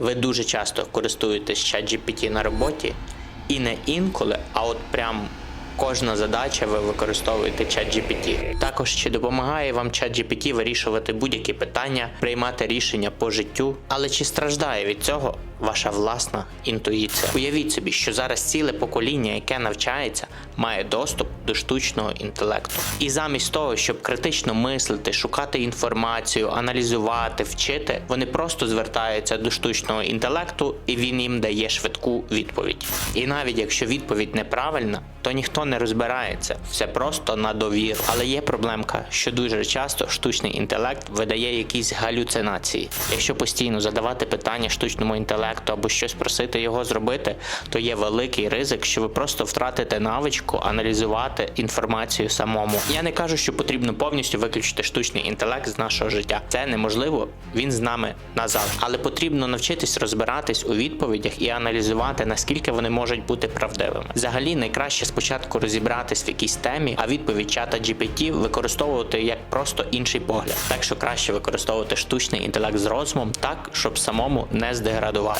Ви дуже часто користуєтесь ChatGPT на роботі, і не інколи, а от прям кожна задача ви використовуєте ChatGPT. Також чи допомагає вам ChatGPT вирішувати будь-які питання, приймати рішення по життю, але чи страждає від цього ваша власна інтуїція? Уявіть собі, що зараз ціле покоління, яке навчається, має доступ до штучного інтелекту. І замість того, щоб критично мислити, шукати інформацію, аналізувати, вчити, вони просто звертаються до штучного інтелекту, і він їм дає швидку відповідь. І навіть якщо відповідь неправильна, то ніхто не розбирається, все просто на довіру. Але є проблемка, що дуже часто штучний інтелект видає якісь галюцинації. Якщо постійно задавати питання штучному інтелекту або щось просити його зробити, то є великий ризик, що ви просто втратите навичку аналізувати інформацію самому. Я не кажу, що потрібно повністю виключити штучний інтелект з нашого життя. Це неможливо, він з нами назад. Але потрібно навчитись розбиратись у відповідях і аналізувати, наскільки вони можуть бути правдивими. Взагалі, найкраще спочатку розібратись в якійсь темі, а відповідь чата GPT використовувати як просто інший погляд. Так що краще використовувати штучний інтелект з розумом так, щоб самому не здеградувати.